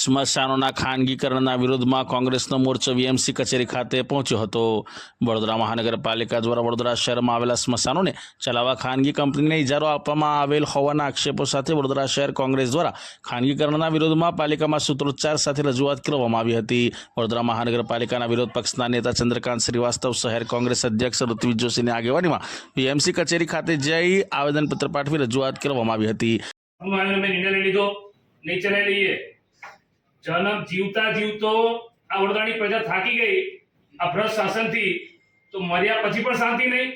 સ્મશાનોના ખાનગીકરણના વિરોધમાં કોંગ્રેસનો મોરચો વીએમસી કચેરી ખાતે પહોંચ્યો હતો. વડોદરા મહાનગરપાલિકા દ્વારા વડોદરા શહેરમાં આવેલા સ્મશાનોને ચલાવવા ખાનગી કંપનીને ઇજારો આપવામાં આવેલ હોવાના આક્ષેપો સાથે વડોદરા શહેર કોંગ્રેસ દ્વારા ખાનગીકરણના વિરોધમાં પાલિકામાં સૂત્રોચ્ચાર સાથે રજૂઆત કરવામાં આવી હતી. વડોદરા મહાનગરપાલિકાના વિરોધ પક્ષના નેતા ચંદ્રકાંત શ્રીવાસ્તવ, શહેર કોંગ્રેસ અધ્યક્ષ ઋત્વિજ જોશીની આગેવાનીમાં વીએમસી કચેરી ખાતે જઈ આવેદનપત્ર પાઠવી રજૂઆત કરવામાં આવી હતી. હું નિર્ણય લઈએ. જન્મ જીવતા જીવતો આ વડોદરાની પ્રજા થાકી ગઈ, આ ભ્રષ્ટ શાસનથી, તો મર્યા પછી પણ શાંતિ નહીં?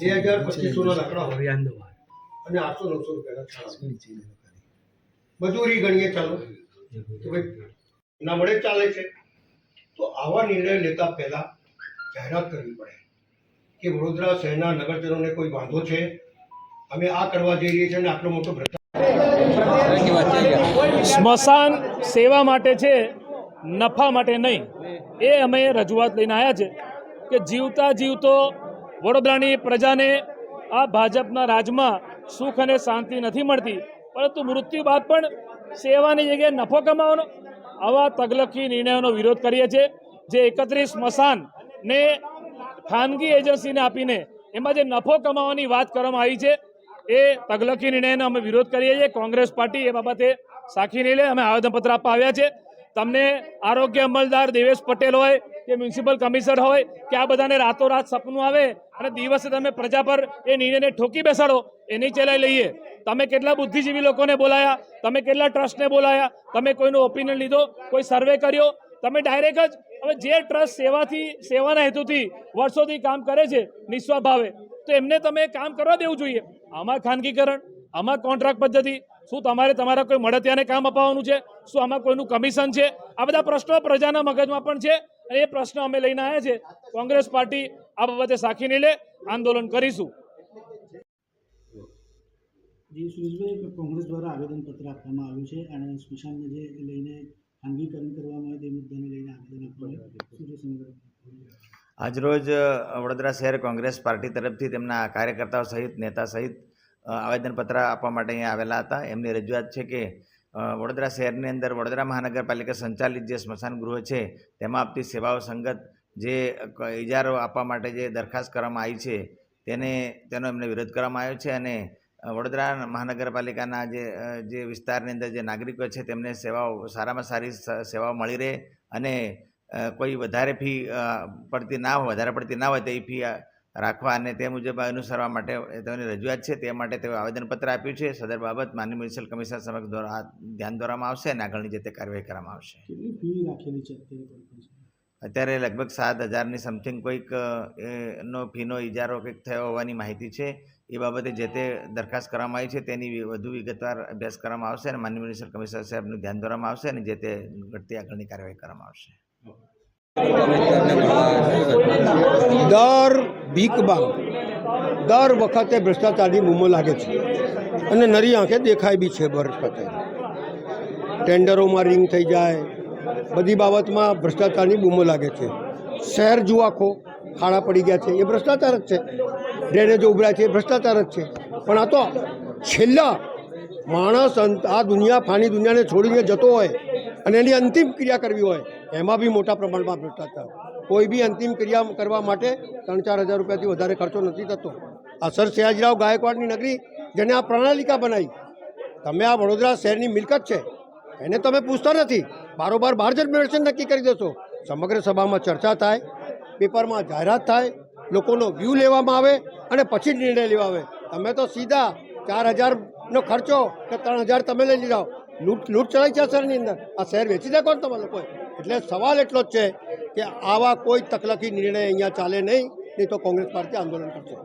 બે હજાર પચીસો નો લાકડો અને આઠસો નવસો રૂપિયાના ગણીએ ચાલો. કે ભાઈ, એના વડે ચાલે છે. તો આવા નિર્ણય લેતા પહેલા જાહેરાત કરવી પડે કે વડોદરા શહેરના નગરજનોને કોઈ વાંધો છે? અમે આ કરવા જઈ રહ્યા છીએ અને આટલો મોટો ભ્રષ્ટાચાર સ્મશાન સેવા માટે છે, નફા માટે નહીં. એ અમે રજૂઆત લઈને આવ્યા છે કે જીવતા જીવતો વડોદરાની પ્રજાને આ ભાજપના રાજમાં સુખ અને શાંતિ નથી મળતી. પરંતુ મૃત્યુ બાદ પણ સેવાની જગ્યાએ નફો કમાવાનો આવા તગલખી નિર્ણયોનો વિરોધ કરીએ છીએ. જે એકત્રીસ સ્મશાનને ખાનગી એજન્સીને આપીને એમાં જે નફો કમાવાની વાત કરવામાં આવી છે એ તગલખી નિર્ણયનો અમે વિરોધ કરીએ છીએ. કોંગ્રેસ પાર્ટી એ બાબતે સાખી નહીં લે. અમે આવેદનપત્ર આપવા આવ્યા છે. તમને આરોગ્ય અમલદાર દેવેશ પટેલ હોય કે મ્યુનિસિપલ કમિશનર હોય કે આ બધાને રાતોરાત સપનું આવે અને દિવસે તમે પ્રજા પર એ નિર્ણયને ઠોકી બેસાડો, એની ચલાવી લઈએ. તમે કેટલા બુદ્ધિજીવી લોકોને બોલાયા, તમે કેટલા ટ્રસ્ટને બોલાયા, તમે કોઈનો ઓપિનિયન લીધો, કોઈ સર્વે કર્યો. તમે ડાયરેક્ટ જ, હવે જે ટ્રસ્ટ સેવાથી, સેવાના હેતુથી વર્ષોથી કામ કરે છે નિસ્વા ભાવે તો એમને તમે કામ કરવા દેવું જોઈએ. આમાં ખાનગીકરણ, આમાં કોન્ટ્રાક્ટ પદ્ધતિ, શું તમારે તમારા કોઈ મળતિયાને કામ અપાવવાનું છે? શું આમાં કોઈનું કમિશન છે? આ બધા પ્રશ્નો પ્રજાના મગજમાં પણ છે એ પ્રશ્ન અમે લઈને આવ્યા છે. કોંગ્રેસ પાર્ટી આ બાબતે સાખી લે, આંદોલન કરીશું. જી, સુરેશભાઈ કોંગ્રેસ દ્વારા આવેદનપત્ર આપવામાં આવ્યું છે અને સ્મશાનને લઈને ખાનગીકરણ કરવામાં આવે તે મુદ્દાને લઈને આવેદન આપવામાં આવ્યું આજરોજ વડોદરા શહેર કોંગ્રેસ પાર્ટી તરફથી તેમના કાર્યકર્તાઓ સહિત, નેતા સહિત આવેદનપત્ર આપવા માટે અહીંયા આવેલા હતા. એમની રજૂઆત છે કે વડોદરા શહેરની અંદર વડોદરા મહાનગરપાલિકા સંચાલિત જે સ્મશાન ગૃહ છે, તેમાં આપતી સેવાઓ સંગત જે ઇજારો આપવા માટે જે દરખાસ્ત કરવામાં આવી છે, તેને, તેનો એમને વિરોધ કરવામાં આવ્યો છે અને વડોદરા મહાનગરપાલિકાના જે જે વિસ્તારની અંદર જે નાગરિકો છે, તેમને સેવાઓ સારામાં સારી સેવાઓ મળી રહે અને કોઈ વધારે ફી પડતી ના હોય વધારે પડતી ના હોય તે ફી રાખવા અને તે મુજબ અનુસરવા માટે તેઓની રજૂઆત છે. તે માટે તેઓ આવેદનપત્ર આપ્યું છે. સદર બાબત માન્ય મ્યુનિસિપલ કમિશનર સમક્ષ દ્વારા ધ્યાન દોરવામાં આવશે અને આગળની જે તે કાર્યવાહી કરવામાં આવશે. ફી રાખેલી છે અત્યારે લગભગ સાત હજારની સમથિંગ કોઈક નો ફીનો ઇજારો કંઈક થયો હોવાની માહિતી છે. એ બાબતે જે તે દરખાસ્ત કરવામાં આવી છે તેની વધુ વિગતવાર અભ્યાસ કરવામાં આવશે અને માનનીય મ્યુનિસિપલ કમિશનર સાહેબનું ધ્યાન દોરવામાં આવશે અને જે તે ઘટતી આગળની કાર્યવાહી કરવામાં આવશે. દર ભીખબાગ દર વખતે ભ્રષ્ટાચારની બૂમો લાગે છે. અને નરી આંખે દેખાય બી છે ભ્રષ્ટાચાર ટેન્ડરોમાં રિંગ થઈ જાય, બધી બાબતમાં ભ્રષ્ટાચારની બૂમો લાગે છે. શહેર જુઓ ખાડા પડી ગયા છે. એ ભ્રષ્ટાચાર જ છે. ડ્રેનેજો ઉભરાય છે, એ ભ્રષ્ટાચાર જ છે. પણ આ તો છેલ્લા માણસ આ દુનિયા, ફાની દુનિયાને છોડીને જતો હોય અને એની અંતિમ ક્રિયા કરવી હોય એમાં બી મોટા પ્રમાણમાં ભ્રષ્ટાચાર. કોઈ બી અંતિમ ક્રિયા કરવા માટે ત્રણ ચાર હજાર રૂપિયાથી વધારે ખર્ચો નથી થતો. આ સર સયાજીરાવ ગાયકવાડની નગરી, જેને આ પ્રણાલિકા બનાવી. તમે આ વડોદરા શહેરની મિલકત છે, એને તમે પૂછતા નથી. બારોબાર બાર જ મેળવશે નક્કી કરી દેશો. સમગ્ર સભામાં ચર્ચા થાય, પેપરમાં જાહેરાત થાય, લોકોનો વ્યૂ લેવામાં આવે અને પછી જ નિર્ણય લેવા આવે. તમે તો સીધા ચાર હજારનો ખર્ચો કે ત્રણ હજાર તમે લઈ લીધા. લૂંટ લૂંટ ચડાઈ છે શહેરની અંદર. આ શહેર વેચી દે કોણ તમે લોકોએ? એટલે સવાલ એટલો જ છે કે આવા કોઈ તકલકી નિર્ણય અહીંયા ચાલે નહીં નહીં તો કોંગ્રેસ પાર્ટી આંદોલન કરશે.